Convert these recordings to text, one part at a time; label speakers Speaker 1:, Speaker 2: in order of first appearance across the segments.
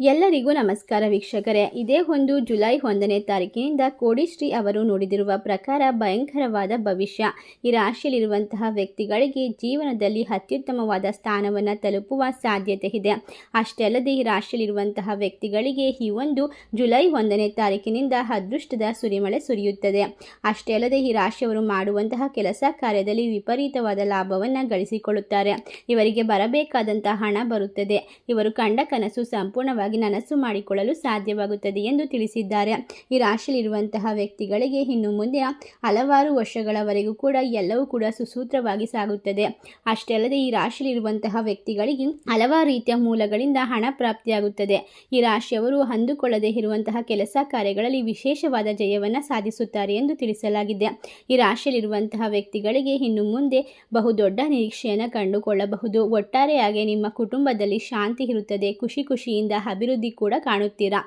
Speaker 1: ಎಲ್ಲರಿಗೂ ನಮಸ್ಕಾರ ವೀಕ್ಷಕರೇ. ಇದೇ ಒಂದು ಜುಲೈ ಒಂದನೇ ತಾರೀಕಿನಿಂದ ಕೋಡಿಶ್ರೀ ಅವರು ನೋಡಿದಿರುವ ಪ್ರಕಾರ ಭಯಂಕರವಾದ ಭವಿಷ್ಯ. ಈ ರಾಶಿಯಲ್ಲಿರುವಂತಹ ವ್ಯಕ್ತಿಗಳಿಗೆ ಜೀವನದಲ್ಲಿ ಅತ್ಯುತ್ತಮವಾದ ಸ್ಥಾನವನ್ನು ತಲುಪುವ ಸಾಧ್ಯತೆ ಇದೆ. ಅಷ್ಟೇ ಅಲ್ಲದೆ ಈ ರಾಶಿಯಲ್ಲಿರುವಂತಹ ವ್ಯಕ್ತಿಗಳಿಗೆ ಈ ಒಂದು ಜುಲೈ ಒಂದನೇ ತಾರೀಕಿನಿಂದ ಅದೃಷ್ಟದ ಸುರಿಮಳೆ ಸುರಿಯುತ್ತದೆ. ಅಷ್ಟೇ ಅಲ್ಲದೆ ಈ ರಾಶಿಯವರು ಮಾಡುವಂತಹ ಕೆಲಸ ಕಾರ್ಯದಲ್ಲಿ ವಿಪರೀತವಾದ ಲಾಭವನ್ನು ಗಳಿಸಿಕೊಳ್ಳುತ್ತಾರೆ. ಇವರಿಗೆ ಬರಬೇಕಾದಂತಹ ಹಣ ಬರುತ್ತದೆ. ಇವರು ಕಂಡ ಕನಸು ಸಂಪೂರ್ಣವಾಗಿ ನನಸು ಮಾಡಿಕೊಳ್ಳಲು ಸಾಧ್ಯವಾಗುತ್ತದೆ ಎಂದು ತಿಳಿಸಿದ್ದಾರೆ. ಈ ರಾಶಿಯಲ್ಲಿರುವಂತಹ ವ್ಯಕ್ತಿಗಳಿಗೆ ಇನ್ನು ಮುಂದೆ ಹಲವಾರು ವರ್ಷಗಳವರೆಗೂ ಕೂಡ ಎಲ್ಲವೂ ಕೂಡ ಸುಸೂತ್ರವಾಗಿ ಸಾಗುತ್ತದೆ. ಅಷ್ಟೇ ಅಲ್ಲದೆ ಈ ರಾಶಿಯಲ್ಲಿರುವಂತಹ ವ್ಯಕ್ತಿಗಳಿಗೆ ಹಲವಾರು ರೀತಿಯ ಮೂಲಗಳಿಂದ ಹಣ ಪ್ರಾಪ್ತಿಯಾಗುತ್ತದೆ. ಈ ರಾಶಿಯವರು ಅಂದುಕೊಳ್ಳದೆ ಇರುವಂತಹ ಕೆಲಸ ಕಾರ್ಯಗಳಲ್ಲಿ ವಿಶೇಷವಾದ ಜಯವನ್ನು ಸಾಧಿಸುತ್ತಾರೆ ಎಂದು ತಿಳಿಸಲಾಗಿದೆ. ಈ ರಾಶಿಯಲ್ಲಿರುವಂತಹ ವ್ಯಕ್ತಿಗಳಿಗೆ ಇನ್ನು ಮುಂದೆ ಬಹುದೊಡ್ಡ ನಿರೀಕ್ಷೆಯನ್ನು ಕಂಡುಕೊಳ್ಳಬಹುದು. ಒಟ್ಟಾರೆಯಾಗಿ ನಿಮ್ಮ ಕುಟುಂಬದಲ್ಲಿ ಶಾಂತಿ ಇರುತ್ತದೆ. ಖುಷಿ ಖುಷಿಯಿಂದ ಅಭಿವೃದ್ಧಿ ಕೂಡ ಕಾಣುತ್ತೀರಾ?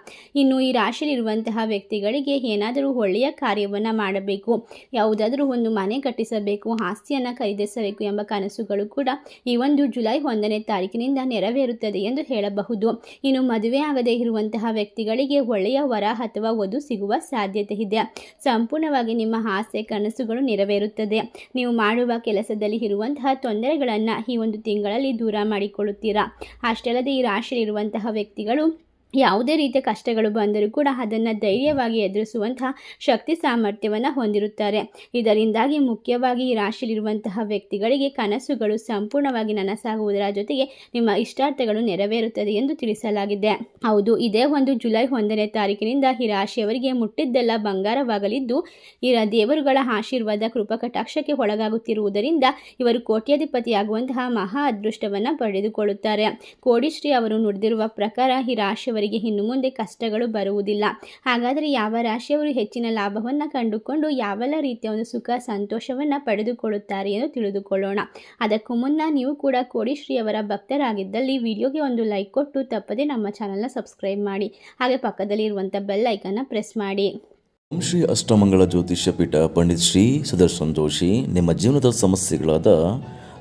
Speaker 1: ಇನ್ನು ಈ ರಾಶಿಯಲ್ಲಿರುವಂತಹ ವ್ಯಕ್ತಿಗಳಿಗೆ ಏನಾದರೂ ಒಳ್ಳೆಯ ಕಾರ್ಯವನ್ನು ಮಾಡಬೇಕು, ಯಾವುದಾದರೂ ಒಂದು ಮನೆ ಕಟ್ಟಿಸಬೇಕು, ಆಸ್ತಿಯನ್ನು ಖರೀದಿಸಬೇಕು ಎಂಬ ಕನಸುಗಳು ಕೂಡ ಈ ಒಂದು ಜುಲೈ ಒಂದನೇ ತಾರೀಕಿನಿಂದ ನೆರವೇರುತ್ತದೆ ಎಂದು ಹೇಳಬಹುದು. ಇನ್ನು ಮದುವೆ ಆಗದೇ ಇರುವಂತಹ ವ್ಯಕ್ತಿಗಳಿಗೆ ಒಳ್ಳೆಯ ವರ ಅಥವಾ ವಧು ಸಿಗುವ ಸಾಧ್ಯತೆ ಇದೆ. ಸಂಪೂರ್ಣವಾಗಿ ನಿಮ್ಮ ಆಸೆ, ಕನಸುಗಳು ನೆರವೇರುತ್ತದೆ. ನೀವು ಮಾಡುವ ಕೆಲಸದಲ್ಲಿ ಇರುವಂತಹ ತೊಂದರೆಗಳನ್ನು ಈ ಒಂದು ತಿಂಗಳಲ್ಲಿ ದೂರ ಮಾಡಿಕೊಳ್ಳುತ್ತೀರಾ? ಅಷ್ಟೇ ಅಲ್ಲದೆ ಈ ರಾಶಿಯಲ್ಲಿರುವಂತಹ ವ್ಯಕ್ತಿಗಳು claro. ಯಾವುದೇ ರೀತಿಯ ಕಷ್ಟಗಳು ಬಂದರೂ ಕೂಡ ಅದನ್ನು ಧೈರ್ಯವಾಗಿ ಎದುರಿಸುವಂತಹ ಶಕ್ತಿ ಸಾಮರ್ಥ್ಯವನ್ನು ಹೊಂದಿರುತ್ತಾರೆ. ಇದರಿಂದಾಗಿ ಮುಖ್ಯವಾಗಿ ಈ ರಾಶಿಯಲ್ಲಿರುವಂತಹ ವ್ಯಕ್ತಿಗಳಿಗೆ ಕನಸುಗಳು ಸಂಪೂರ್ಣವಾಗಿ ನನಸಾಗುವುದರ ಜೊತೆಗೆ ನಿಮ್ಮ ಇಷ್ಟಾರ್ಥಗಳು ನೆರವೇರುತ್ತದೆ ಎಂದು ತಿಳಿಸಲಾಗಿದೆ. ಹೌದು, ಇದೇ ಒಂದು ಜುಲೈ ಒಂದನೇ ತಾರೀಕಿನಿಂದ ಈ ರಾಶಿಯವರಿಗೆ ಮುಟ್ಟಿದ್ದೆಲ್ಲ ಬಂಗಾರವಾಗಲಿದ್ದು ಇರ ದೇವರುಗಳ ಆಶೀರ್ವಾದ ಕೃಪಕಟಾಕ್ಷಕ್ಕೆ ಒಳಗಾಗುತ್ತಿರುವುದರಿಂದ ಇವರು ಕೋಟ್ಯಾಧಿಪತಿಯಾಗುವಂತಹ ಮಹಾ ಅದೃಷ್ಟವನ್ನು ಪಡೆದುಕೊಳ್ಳುತ್ತಾರೆ. ಕೋಡಿಶ್ರೀ ಅವರು ನುಡಿದಿರುವ ಪ್ರಕಾರ ಈ ರಾಶಿಯವರಿಗೆ ಇನ್ನು ಮುಂದೆ ಕಷ್ಟಗಳು ಬರುವುದಿಲ್ಲ. ಹಾಗಾದರೆ ಯಾವ ರಾಶಿಯವರು ಹೆಚ್ಚಿನ ಲಾಭವನ್ನು ಕಂಡುಕೊಂಡು ಯಾವೆಲ್ಲ ರೀತಿಯ ಒಂದು ಸುಖ, ಸಂತೋಷವನ್ನು ಪಡೆದುಕೊಳ್ಳುತ್ತಾರೆ ಎಂದು ತಿಳಿದುಕೊಳ್ಳೋಣ. ಅದಕ್ಕೂ ಮುನ್ನ ನೀವು ಕೂಡ ಕೋಡಿಶ್ರೀಯವರ ಭಕ್ತರಾಗಿದ್ದಲ್ಲಿ ವಿಡಿಯೋಗೆ ಒಂದು ಲೈಕ್ ಕೊಟ್ಟು ತಪ್ಪದೆ ನಮ್ಮ ಚಾನಲ್ನ ಸಬ್ಸ್ಕ್ರೈಬ್ ಮಾಡಿ. ಹಾಗೆ ಪಕ್ಕದಲ್ಲಿ ಇರುವಂಥ ಬೆಲ್ ಐಕನ್ನ ಪ್ರೆಸ್ ಮಾಡಿ.
Speaker 2: ಓಂ ಶ್ರೀ ಅಷ್ಟಮಂಗಳ ಜ್ಯೋತಿಷ್ಯ ಪೀಠ ಪಂಡಿತ್ ಶ್ರೀ ಸುದರ್ಶನ್ ಜೋಶಿ ನಿಮ್ಮ ಜೀವನದ ಸಮಸ್ಯೆಗಳಾದ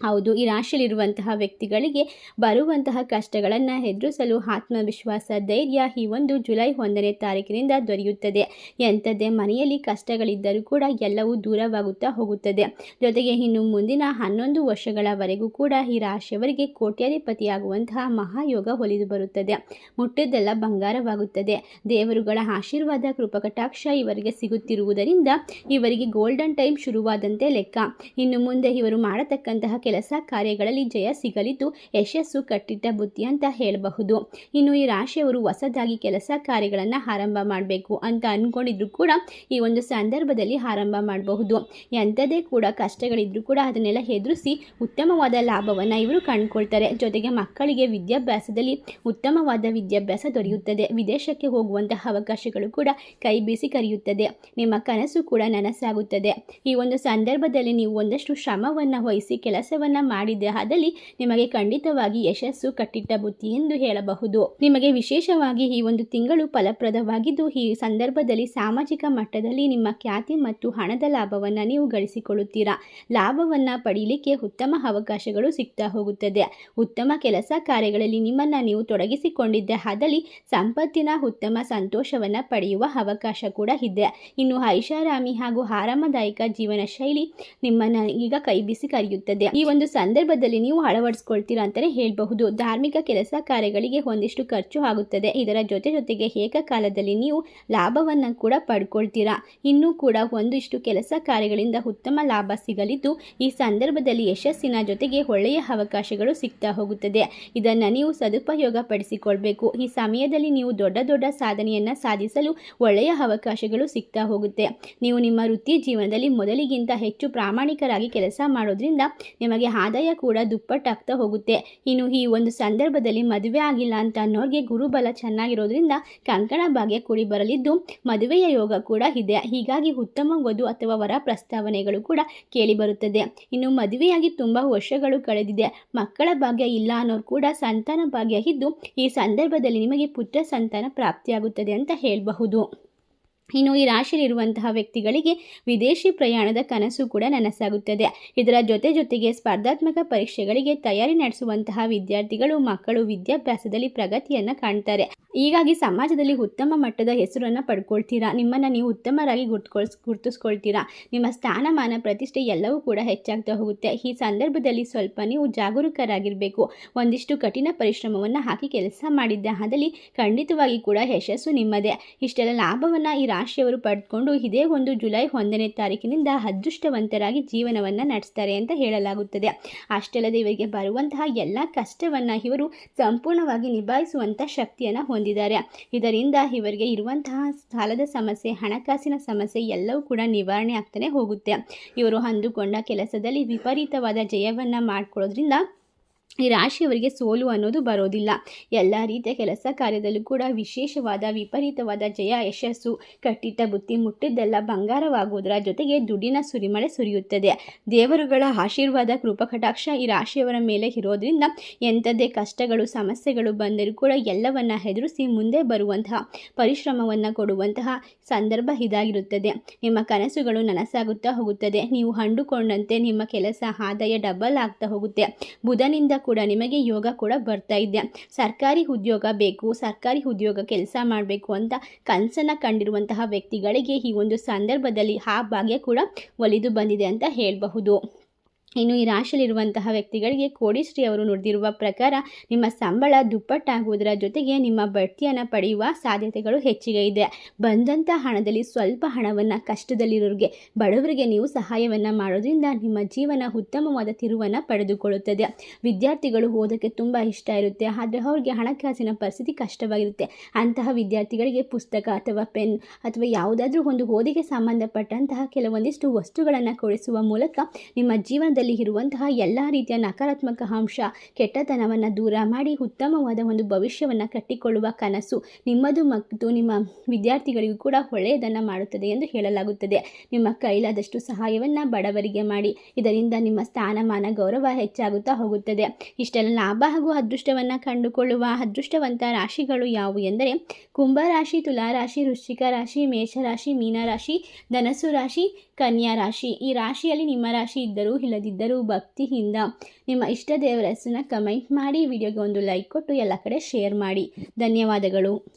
Speaker 1: ಹೌದು, ಈ ರಾಶಿಯಲ್ಲಿರುವಂತಹ ವ್ಯಕ್ತಿಗಳಿಗೆ ಬರುವಂತಹ ಕಷ್ಟಗಳನ್ನು ಎದುರಿಸಲು ಆತ್ಮವಿಶ್ವಾಸ, ಧೈರ್ಯ ಈ ಒಂದು ಜುಲೈ ಒಂದನೇ ತಾರೀಕಿನಿಂದ ದೊರೆಯುತ್ತದೆ. ಎಂಥದ್ದೇ ಮನೆಯಲ್ಲಿ ಕಷ್ಟಗಳಿದ್ದರೂ ಕೂಡ ಎಲ್ಲವೂ ದೂರವಾಗುತ್ತಾ ಹೋಗುತ್ತದೆ. ಜೊತೆಗೆ ಇನ್ನು ಮುಂದಿನ ಹನ್ನೊಂದು ವರ್ಷಗಳವರೆಗೂ ಕೂಡ ಈ ರಾಶಿಯವರಿಗೆ ಕೋಟ್ಯಾಧಿಪತಿಯಾಗುವಂತಹ ಮಹಾಯೋಗ ಒಲಿದು ಬರುತ್ತದೆ. ಮುಟ್ಟಿದ್ದೆಲ್ಲ ಬಂಗಾರವಾಗುತ್ತದೆ. ದೇವರುಗಳ ಆಶೀರ್ವಾದ, ಕೃಪಕಟಾಕ್ಷ ಇವರಿಗೆ ಸಿಗುತ್ತಿರುವುದರಿಂದ ಇವರಿಗೆ ಗೋಲ್ಡನ್ ಟೈಮ್ ಶುರುವಾದಂತೆ ಲೆಕ್ಕ. ಇನ್ನು ಮುಂದೆ ಇವರು ಮಾಡತಕ್ಕಂತಹ ಕೆಲಸ ಕಾರ್ಯಗಳಲ್ಲಿ ಜಯ ಸಿಗಲಿದ್ದು ಯಶಸ್ಸು ಕಟ್ಟಿಟ್ಟ ಬುದ್ಧಿ ಅಂತ ಹೇಳಬಹುದು. ಇನ್ನು ಈ ರಾಶಿಯವರು ಹೊಸದಾಗಿ ಕೆಲಸ ಕಾರ್ಯಗಳನ್ನು ಆರಂಭ ಮಾಡಬೇಕು ಅಂತ ಅಂದ್ಕೊಂಡಿದ್ರು ಕೂಡ ಈ ಒಂದು ಸಂದರ್ಭದಲ್ಲಿ ಆರಂಭ ಮಾಡಬಹುದು. ಎಂಥದೇ ಕೂಡ ಕಷ್ಟಗಳಿದ್ರೂ ಕೂಡ ಅದನ್ನೆಲ್ಲ ಎದುರಿಸಿ ಉತ್ತಮವಾದ ಲಾಭವನ್ನು ಇವರು ಕಂಡುಕೊಳ್ತಾರೆ. ಜೊತೆಗೆ ಮಕ್ಕಳಿಗೆ ವಿದ್ಯಾಭ್ಯಾಸದಲ್ಲಿ ಉತ್ತಮವಾದ ವಿದ್ಯಾಭ್ಯಾಸ ದೊರೆಯುತ್ತದೆ. ವಿದೇಶಕ್ಕೆ ಹೋಗುವಂತಹ ಅವಕಾಶಗಳು ಕೂಡ ಕೈ ಬೀಸಿ ಕರೆಯುತ್ತದೆ. ನಿಮ್ಮ ಕನಸು ಕೂಡ ನನಸಾಗುತ್ತದೆ. ಈ ಒಂದು ಸಂದರ್ಭದಲ್ಲಿ ನೀವು ಒಂದಷ್ಟು ಶ್ರಮವನ್ನು ವಹಿಸಿ ಕೆಲಸವನ್ನು ಮಾಡಿದ ನಿಮಗೆ ಖಂಡಿತವಾಗಿ ಯಶಸ್ಸು, ಕಟ್ಟಿಟ್ಟ ಬುತ್ತಿ ಎಂದು ಹೇಳಬಹುದು. ನಿಮಗೆ ವಿಶೇಷವಾಗಿ ಈ ಒಂದು ತಿಂಗಳು ಫಲಪ್ರದವಾಗಿದ್ದು, ಈ ಸಂದರ್ಭದಲ್ಲಿ ಸಾಮಾಜಿಕ ಮಟ್ಟದಲ್ಲಿ ನಿಮ್ಮ ಖ್ಯಾತಿ ಮತ್ತು ಹಣದ ಲಾಭವನ್ನು ನೀವು ಗಳಿಸಿಕೊಳ್ಳುತ್ತೀರಾ? ಲಾಭವನ್ನು ಪಡೀಲಿಕ್ಕೆ ಉತ್ತಮ ಅವಕಾಶಗಳು ಸಿಗ್ತಾ ಹೋಗುತ್ತದೆ. ಉತ್ತಮ ಕೆಲಸ ಕಾರ್ಯಗಳಲ್ಲಿ ನಿಮ್ಮನ್ನು ನೀವು ತೊಡಗಿಸಿಕೊಂಡಿದ್ದ. ಆದಲ್ಲಿ ಸಂಪತ್ತಿನ ಉತ್ತಮ ಸಂತೋಷವನ್ನು ಪಡೆಯುವ ಅವಕಾಶ ಕೂಡ ಇದೆ. ಇನ್ನು ಐಷಾರಾಮಿ ಹಾಗೂ ಆರಾಮದಾಯಕ ಜೀವನ ಶೈಲಿ ನಿಮ್ಮನ್ನು ಈಗ ಕೈ ಬಿಸಿ ಕರೆಯುತ್ತದೆ. ಈ ಒಂದು ಸಂದರ್ಭದಲ್ಲಿ ನೀವು ಅಳವಡಿಸ್ಕೊಳ್ತೀರಾ ಅಂತಲೇ ಹೇಳಬಹುದು. ಧಾರ್ಮಿಕ ಕೆಲಸ ಕಾರ್ಯಗಳಿಗೆ ಒಂದಿಷ್ಟು ಖರ್ಚು ಆಗುತ್ತದೆ. ಇದರ ಜೊತೆ ಜೊತೆಗೆ ಏಕಕಾಲದಲ್ಲಿ ನೀವು ಲಾಭವನ್ನು ಕೂಡ ಪಡ್ಕೊಳ್ತೀರಾ. ಇನ್ನೂ ಕೂಡ ಒಂದಿಷ್ಟು ಕೆಲಸ ಕಾರ್ಯಗಳಿಂದ ಉತ್ತಮ ಲಾಭ ಸಿಗಲಿದ್ದು, ಈ ಸಂದರ್ಭದಲ್ಲಿ ಯಶಸ್ಸಿನ ಜೊತೆಗೆ ಒಳ್ಳೆಯ ಅವಕಾಶಗಳು ಸಿಗ್ತಾ ಹೋಗುತ್ತದೆ. ಇದನ್ನು ನೀವು ಸದುಪಯೋಗ ಪಡಿಸಿಕೊಳ್ಬೇಕು ಈ ಸಮಯದಲ್ಲಿ ನೀವು ದೊಡ್ಡ ದೊಡ್ಡ ಸಾಧನೆಯನ್ನು ಸಾಧಿಸಲು ಒಳ್ಳೆಯ ಅವಕಾಶಗಳು ಸಿಗ್ತಾ ಹೋಗುತ್ತೆ. ನೀವು ನಿಮ್ಮ ವೃತ್ತಿ ಜೀವನದಲ್ಲಿ ಮೊದಲಿಗಿಂತ ಹೆಚ್ಚು ಪ್ರಾಮಾಣಿಕರಾಗಿ ಕೆಲಸ ಮಾಡೋದ್ರಿಂದ ನಿಮಗೆ ನಿಮಗೆ ಆದಾಯ ಕೂಡ ದುಪ್ಪಟ್ಟಾಗ್ತಾ ಹೋಗುತ್ತೆ. ಇನ್ನು ಈ ಒಂದು ಸಂದರ್ಭದಲ್ಲಿ ಮದುವೆ ಆಗಿಲ್ಲ ಅಂತ ಅನ್ನೋರಿಗೆ ಗುರುಬಲ ಚೆನ್ನಾಗಿರೋದ್ರಿಂದ ಕಂಕಣ ಭಾಗ್ಯ ಕೂಡಿ ಬರಲಿದ್ದು ಮದುವೆಯ ಯೋಗ ಕೂಡ ಇದೆ. ಹೀಗಾಗಿ ಉತ್ತಮ ವಧು ಅಥವಾ ವರ ಪ್ರಸ್ತಾವನೆಗಳು ಕೂಡ ಕೇಳಿಬರುತ್ತದೆ ಇನ್ನು ಮದುವೆಯಾಗಿ ತುಂಬ ವರ್ಷಗಳು ಕಳೆದಿದೆ. ಮಕ್ಕಳ ಭಾಗ್ಯ ಇಲ್ಲ ಅನ್ನೋರು ಕೂಡ ಸಂತಾನ ಭಾಗ್ಯ ಇದ್ದು ಈ ಸಂದರ್ಭದಲ್ಲಿ ನಿಮಗೆ ಪುತ್ರ ಸಂತಾನ ಪ್ರಾಪ್ತಿಯಾಗುತ್ತದೆ ಅಂತ ಹೇಳಬಹುದು. ಇನ್ನು ಈ ರಾಶಿಯಲ್ಲಿರುವಂತಹ ವ್ಯಕ್ತಿಗಳಿಗೆ ವಿದೇಶಿ ಪ್ರಯಾಣದ ಕನಸು ಕೂಡ ನನಸಾಗುತ್ತದೆ. ಇದರ ಜೊತೆ ಜೊತೆಗೆ ಸ್ಪರ್ಧಾತ್ಮಕ ಪರೀಕ್ಷೆಗಳಿಗೆ ತಯಾರಿ ನಡೆಸುವಂತಹ ವಿದ್ಯಾರ್ಥಿಗಳು, ಮಕ್ಕಳು ವಿದ್ಯಾಭ್ಯಾಸದಲ್ಲಿ ಪ್ರಗತಿಯನ್ನು ಕಾಣ್ತಾರೆ. ಹೀಗಾಗಿ ಸಮಾಜದಲ್ಲಿ ಉತ್ತಮ ಮಟ್ಟದ ಹೆಸರನ್ನು ಪಡ್ಕೊಳ್ತೀರಾ? ನಿಮ್ಮನ್ನು ನೀವು ಉತ್ತಮರಾಗಿ ಗುರ್ತ್ಕೊಳ್ಸ್, ಗುರ್ತಿಸ್ಕೊಳ್ತೀರಾ? ನಿಮ್ಮ ಸ್ಥಾನಮಾನ, ಪ್ರತಿಷ್ಠೆ ಎಲ್ಲವೂ ಕೂಡ ಹೆಚ್ಚಾಗ್ತಾ ಹೋಗುತ್ತೆ. ಈ ಸಂದರ್ಭದಲ್ಲಿ ಸ್ವಲ್ಪ ನೀವು ಜಾಗರೂಕರಾಗಿರಬೇಕು. ಒಂದಿಷ್ಟು ಕಠಿಣ ಪರಿಶ್ರಮವನ್ನು ಹಾಕಿ ಕೆಲಸ ಮಾಡಿದ್ದ ಆದಲ್ಲಿ ಖಂಡಿತವಾಗಿ ಕೂಡ ಯಶಸ್ಸು ನಿಮ್ಮದೇ. ಇಷ್ಟೆಲ್ಲ ಲಾಭವನ್ನು ಈ ರಾಶಿಯವರು ಪಡೆದುಕೊಂಡು ಇದೇ ಒಂದು ಜುಲೈ ಒಂದನೇ ತಾರೀಕಿನಿಂದ ಅದೃಷ್ಟವಂತರಾಗಿ ಜೀವನವನ್ನು ನಡೆಸ್ತಾರೆ ಅಂತ ಹೇಳಲಾಗುತ್ತದೆ. ಅಷ್ಟಲ್ಲದೆ ಇವರಿಗೆ ಬರುವಂತಹ ಎಲ್ಲ ಕಷ್ಟವನ್ನು ಇವರು ಸಂಪೂರ್ಣವಾಗಿ ನಿಭಾಯಿಸುವಂಥ ಶಕ್ತಿಯನ್ನು ಹೊಂದಿದ್ದಾರೆ. ಇದರಿಂದ ಇವರಿಗೆ ಇರುವಂತಹ ಸಾಲದ ಸಮಸ್ಯೆ, ಹಣಕಾಸಿನ ಸಮಸ್ಯೆ ಎಲ್ಲವೂ ಕೂಡ ನಿವಾರಣೆ ಆಗ್ತಾನೆ ಹೋಗುತ್ತೆ. ಇವರು ಅಂದುಕೊಂಡ ಕೆಲಸದಲ್ಲಿ ವಿಪರೀತವಾದ ಜಯವನ್ನು ಮಾಡ್ಕೊಳ್ಳೋದ್ರಿಂದ ಈ ರಾಶಿಯವರಿಗೆ ಸೋಲು ಅನ್ನೋದು ಬರೋದಿಲ್ಲ. ಎಲ್ಲ ರೀತಿಯ ಕೆಲಸ ಕಾರ್ಯದಲ್ಲೂ ಕೂಡ ವಿಶೇಷವಾದ, ವಿಪರೀತವಾದ ಜಯ, ಯಶಸ್ಸು, ಕಟ್ಟಿಟ್ಟ ಬುತ್ತಿ ಮುಟ್ಟಿದ್ದೆಲ್ಲ ಬಂಗಾರವಾಗುವುದರ ಜೊತೆಗೆ ದುಡ್ಡಿನ ಸುರಿಮಳೆ ಸುರಿಯುತ್ತದೆ. ದೇವರುಗಳ ಆಶೀರ್ವಾದ ಕೃಪಕಟಾಕ್ಷ ಈ ರಾಶಿಯವರ ಮೇಲೆ ಇರೋದ್ರಿಂದ ಎಂಥದ್ದೇ ಕಷ್ಟಗಳು, ಸಮಸ್ಯೆಗಳು ಬಂದರೂ ಕೂಡ ಎಲ್ಲವನ್ನ ಎದುರಿಸಿ ಮುಂದೆ ಬರುವಂತಹ, ಪರಿಶ್ರಮವನ್ನು ಕೊಡುವಂತಹ ಸಂದರ್ಭ ಇದಾಗಿರುತ್ತದೆ. ನಿಮ್ಮ ಕನಸುಗಳು ನನಸಾಗುತ್ತಾ ಹೋಗುತ್ತದೆ. ನೀವು ಹಂಡುಕೊಂಡಂತೆ ನಿಮ್ಮ ಕೆಲಸ, ಆದಾಯ ಡಬಲ್ ಆಗ್ತಾ ಹೋಗುತ್ತೆ. ಬುಧನಿಂದ ಕೂಡ ನಿಮಗೆ ಯೋಗ ಕೂಡ ಬರ್ತಾ ಇದೆ. ಸರ್ಕಾರಿ ಉದ್ಯೋಗ ಬೇಕು, ಸರ್ಕಾರಿ ಉದ್ಯೋಗ ಕೆಲಸ ಮಾಡಬೇಕು ಅಂತ ಕನಸನ್ನು ಕಂಡಿರುವಂತಹ ವ್ಯಕ್ತಿಗಳಿಗೆ ಈ ಒಂದು ಸಂದರ್ಭದಲ್ಲಿ ಆ ಭಾಗ್ಯ ಕೂಡ ಒಲಿದು ಬಂದಿದೆ ಅಂತ ಹೇಳಬಹುದು. ಇನ್ನು ಈ ರಾಶಿಯಲ್ಲಿರುವಂತಹ ವ್ಯಕ್ತಿಗಳಿಗೆ ಕೋಡಿಶ್ರೀ ಅವರು ನುಡಿದಿರುವ ಪ್ರಕಾರ ನಿಮ್ಮ ಸಂಬಳ ದುಪ್ಪಟ್ಟಾಗುವುದರ ಜೊತೆಗೆ ನಿಮ್ಮ ಬಡ್ತಿಯನ್ನು ಪಡೆಯುವ ಸಾಧ್ಯತೆಗಳು ಹೆಚ್ಚಿಗೆ ಇದೆ. ಬಂದಂಥ ಹಣದಲ್ಲಿ ಸ್ವಲ್ಪ ಹಣವನ್ನು ಕಷ್ಟದಲ್ಲಿರೋರಿಗೆ, ಬಡವರಿಗೆ ನೀವು ಸಹಾಯವನ್ನು ಮಾಡೋದ್ರಿಂದ ನಿಮ್ಮ ಜೀವನ ಉತ್ತಮವಾದ ತಿರುವನ್ನು ಪಡೆದುಕೊಳ್ಳುತ್ತದೆ. ವಿದ್ಯಾರ್ಥಿಗಳು ಓದೋಕ್ಕೆ ತುಂಬ ಇಷ್ಟ ಇರುತ್ತೆ, ಆದರೆ ಅವ್ರಿಗೆ ಹಣಕಾಸಿನ ಪರಿಸ್ಥಿತಿ ಕಷ್ಟವಾಗಿರುತ್ತೆ. ಅಂತಹ ವಿದ್ಯಾರ್ಥಿಗಳಿಗೆ ಪುಸ್ತಕ ಅಥವಾ ಪೆನ್ ಅಥವಾ ಯಾವುದಾದ್ರೂ ಒಂದು ಓದಿಗೆ ಸಂಬಂಧಪಟ್ಟಂತಹ ಕೆಲವೊಂದಿಷ್ಟು ವಸ್ತುಗಳನ್ನು ಕೊಡಿಸುವ ಮೂಲಕ ನಿಮ್ಮ ಜೀವನದಲ್ಲಿ ಇರುವಂತಹ ಎಲ್ಲ ರೀತಿಯ ನಕಾರಾತ್ಮಕ ಅಂಶ, ಕೆಟ್ಟತನವನ್ನು ದೂರ ಮಾಡಿ ಉತ್ತಮವಾದ ಒಂದು ಭವಿಷ್ಯವನ್ನು ಕಟ್ಟಿಕೊಳ್ಳುವ ಕನಸು ನಿಮ್ಮದು ಮತ್ತು ನಿಮ್ಮ ವಿದ್ಯಾರ್ಥಿಗಳಿಗೂ ಕೂಡ ಒಳ್ಳೆಯದನ್ನು ಮಾಡುತ್ತದೆ ಎಂದು ಹೇಳಲಾಗುತ್ತದೆ. ನಿಮ್ಮ ಕೈಲಾದಷ್ಟು ಸಹಾಯವನ್ನು ಬಡವರಿಗೆ ಮಾಡಿ, ಇದರಿಂದ ನಿಮ್ಮ ಸ್ಥಾನಮಾನ, ಗೌರವ ಹೆಚ್ಚಾಗುತ್ತಾ ಹೋಗುತ್ತದೆ. ಇಷ್ಟೆಲ್ಲ ಲಾಭ ಹಾಗೂ ಅದೃಷ್ಟವನ್ನು ಕಂಡುಕೊಳ್ಳುವ ಅದೃಷ್ಟವಂತ ರಾಶಿಗಳು ಯಾವುವು ಎಂದರೆ ಕುಂಭರಾಶಿ ತುಲಾರಾಶಿ ವೃಶ್ಚಿಕ ರಾಶಿ ಮೇಷರಾಶಿ ಮೀನರಾಶಿ ಧನಸ್ಸು ರಾಶಿ, ಕನ್ಯಾ ರಾಶಿ. ಈ ರಾಶಿಯಲ್ಲಿ ನಿಮ್ಮ ರಾಶಿ ಇದ್ದರೂ ಇಲ್ಲದಿದ್ದರೂ ಭಕ್ತಿಯಿಂದ ನಿಮ್ಮ ಇಷ್ಟ ದೇವರ ಹೆಸರನ್ನ ಕಮೆಂಟ್ ಮಾಡಿ ವಿಡಿಯೋಗೆ ಒಂದು ಲೈಕ್ ಕೊಟ್ಟು ಎಲ್ಲ ಕಡೆ ಶೇರ್ ಮಾಡಿ. ಧನ್ಯವಾದಗಳು.